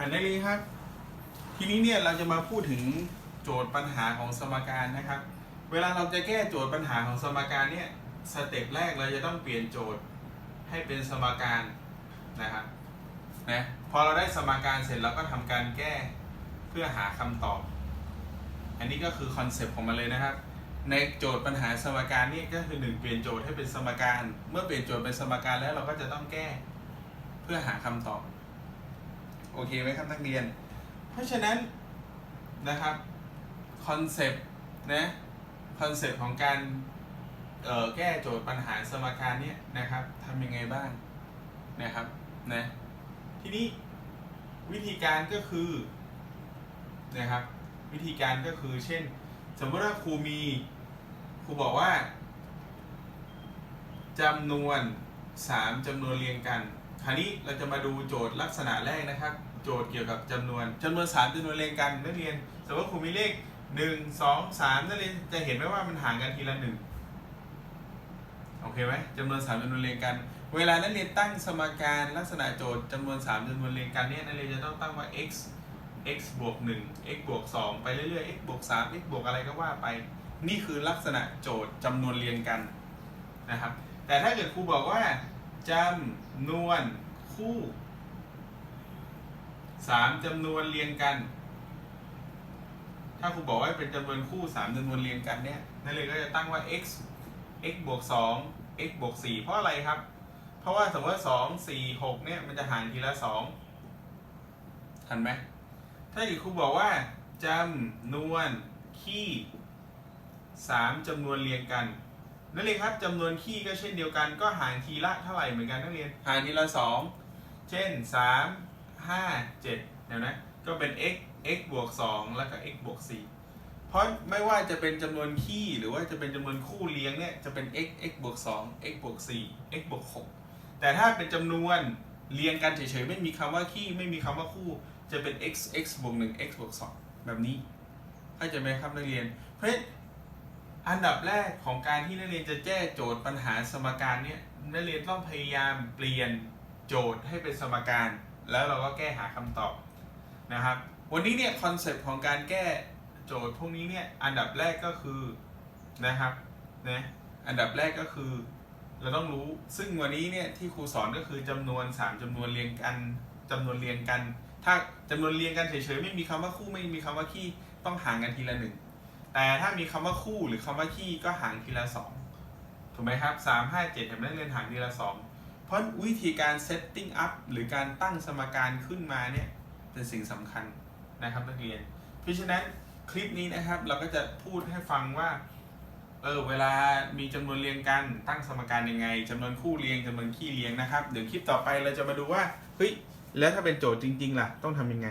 อ่านได้เลยครับ ทีนี้เนี่ยเราจะมาพูดถึงโจทย์ปัญหาของสมการนะครับ เวลาเราจะแก้โจทย์ปัญหาของสมการเนี่ยสเต็ปแรกเราจะต้องเปลี่ยนโจทย์ให้เป็นสมการนะครับนะพอเราได้สมการเสร็จเราก็ทำการแก้เพื่อหาคำตอบ อันนี้ก็คือคอนเซปต์ของมันเลยนะครับ ในโจทย์ปัญหาสมการนี่ก็คือหนึ่งเปลี่ยนโจทย์ให้เป็นสมการ เมื่อเปลี่ยนโจทย์เป็นสมการแล้วเราก็จะต้องแก้เพื่อหาคำตอบ โอเคไหมครับนักเรียน เพราะฉะนั้นนะครับคอนเซปต์นะคอนเซปต์ของการแก้โจทย์ปัญหาสมการนี้นะครับทำยังไงบ้างนะครับนะทีนี้วิธีการก็คือนะครับวิธีการก็คือเช่น สมมติว่าครูมีครูบอกว่าจำนวน 3จำนวนเรียงกัน คราวนี้เราจะมาดูโจทย์ลักษณะแรกนะครับ โจทย์เกี่ยวกับจำนวนจำนวน3จำนวนเรียงกันนักเรียนสมมติว่าครูมีเลข1 2 3นักเรียนจะเห็นไหมว่ามันห่างกันทีละหนึ่งโอเคไหมจำนวน3จำนวนเรียงกัน เวลานักเรียนตั้งสมการลักษณะโจทย์จำนวน3จำนวนเรียงกันเนี่ยนักเรียนจะต้องตั้งว่า x x บวก1 x บวก2ไปเรื่อยๆ x บวก3 x บวกอะไรก็ว่าไป นี่คือลักษณะโจทย์จำนวนเรียงกันนะครับ แต่ถ้าเกิดครูบอกว่า จำนวนคู่สามจำนวนเรียงกัน ถ้าครูบอกว่าเป็นจำนวนคู่สามจำนวนเรียงกันเนี่ยนั่นเลยก็จะตั้งว่า x x บวกสอง x บวกสี่เพราะอะไรครับ เพราะว่าสมมติว่าสองสี่หกเนี่ยมันจะหางทีละสองทันไหมถ้าเกิดครูบอกว่าจำนวนขี้สามจำนวนเรียงกัน นักเรียนครับจำนวนขี้ก็เช่นเดียวกัน ก็ห่างทีละเท่าไหร่เหมือนกันนักเรียนห่างทีละสองเช่นสามห้าเจ็ดเดี๋ยวนะ ก็เป็น x x บวกสองแล้วก็ x บวกสี่เพราะไม่ว่าจะเป็นจำนวนขี้หรือว่าจะเป็นจำนวนคู่เลี้ยงเนี่ยจะเป็น x x บวกสอง x บวกสี่ x บวกหกแต่ถ้าเป็นจำนวนเรียงกันเฉยๆ ไม่มีคำว่าขี้ไม่มีคำว่าคู่ จะเป็น x x บวกหนึ่ง x บวกสองแบบนี้เข้าใจไหมครับนักเรียน เพราะฉะนั้น อันดับแรกของการที่นักเรียนจะแก้โจทย์ปัญหาสมการเนี่ยนักเรียนต้องพยายามเปลี่ยนโจทย์ให้เป็นสมการ แล้วเราก็แก้หาคำตอบนะครับ วันนี้เนี่ยคอนเซปต์ของการแก้โจทย์พวกนี้เนี่ยอันดับแรกก็คือนะครับนะอันดับแรกก็คือ เราต้องรู้ซึ่งวันนี้เนี่ยที่ครูสอนก็คือจำนวน 3จำนวนเรียงกันจำนวนเรียงกัน ถ้าจำนวนเรียงกันเฉยๆไม่มีคำว่าคู่ไม่มีคำว่าขี้ต้องห่างกันทีละหนึ่ง แต่ถ้ามีคำว่าคู่หรือคำว่าขี้ก็ห่างทีละสองถูกไหมครับสามห้าเจ็ดเห็นไหมเรียนห่างทีละสองเพราะวิธีการ setting up หรือการตั้งสมการขึ้นมาเนี่ยเป็นสิ่งสำคัญนะครับนักเรียน เพราะฉะนั้นคลิปนี้นะครับเราก็จะพูดให้ฟังว่าเออเวลามีจำนวนเรียงกันตั้งสมการยังไงจำนวนคู่เรียงจำนวนขี้เรียงนะครับ เดี๋ยวคลิปต่อไปเราจะมาดูว่าเฮ้ยแล้วถ้าเป็นโจทย์จริง ๆ ล่ะ ต้องทำยังไง